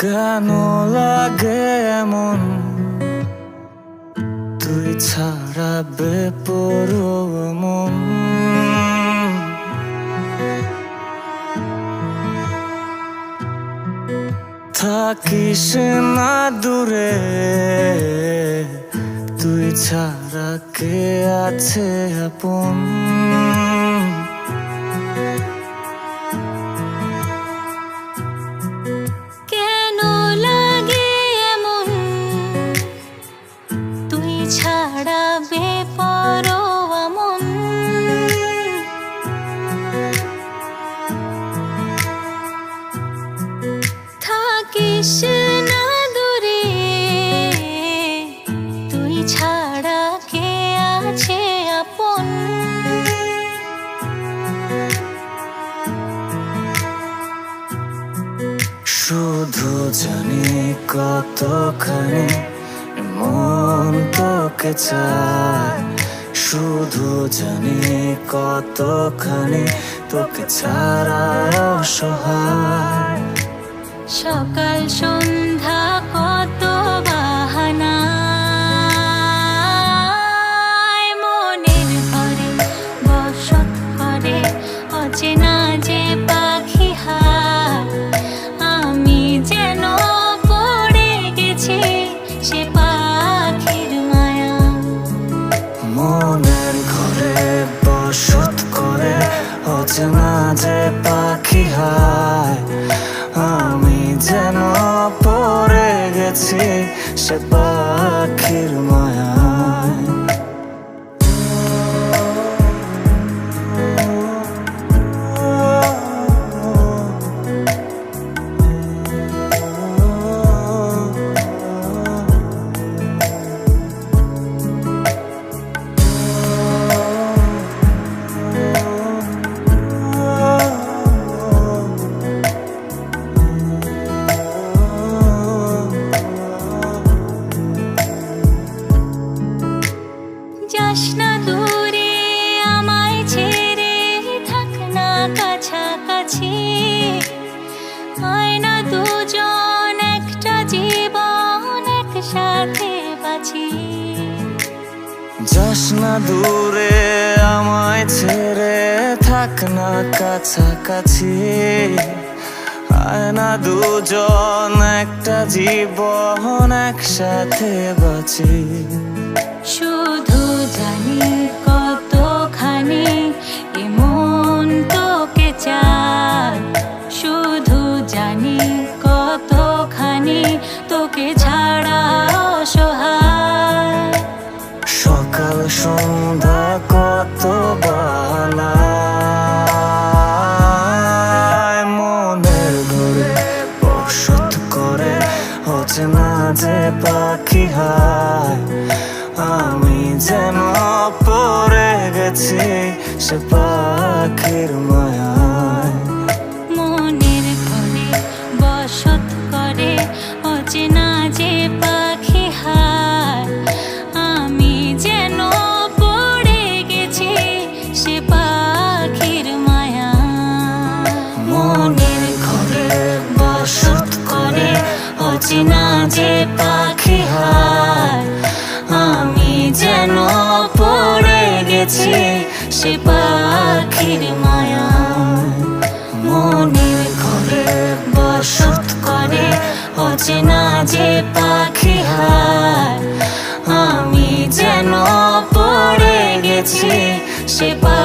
কেন লাগে এমন? তুই ছাড়া বেপর মন। থাকিস না দূরে, তুই ছাড়া কে আছে আপন? শুধু জানি কতখানি মন তোকে চায়। শুধু জানি কতখানি তোকে ছাড়া অসহায়। সকাল অচেনা যে পাখি হয়। আমি যেন পড়ে গেছি সে পাখির হয় না দুজন একটা জীবন একসাথে বাঁচি। যাস না দূরে আমায় ছেড়ে থাক না কাছাকাছি। আয় না দুজন একটা জীবন একসাথে বাঁচি। বানায় মনের ঘরে বসত করে অচেনা যে পাখি হায়। আমি যেন পড়ে গেছি সে পাখির মায়ায় গেছি সে পাখির মায়া। মনের ঘরে বসত করে, অচেনা যে পাখি হার। আমি যেন পড়ে গেছি সে পা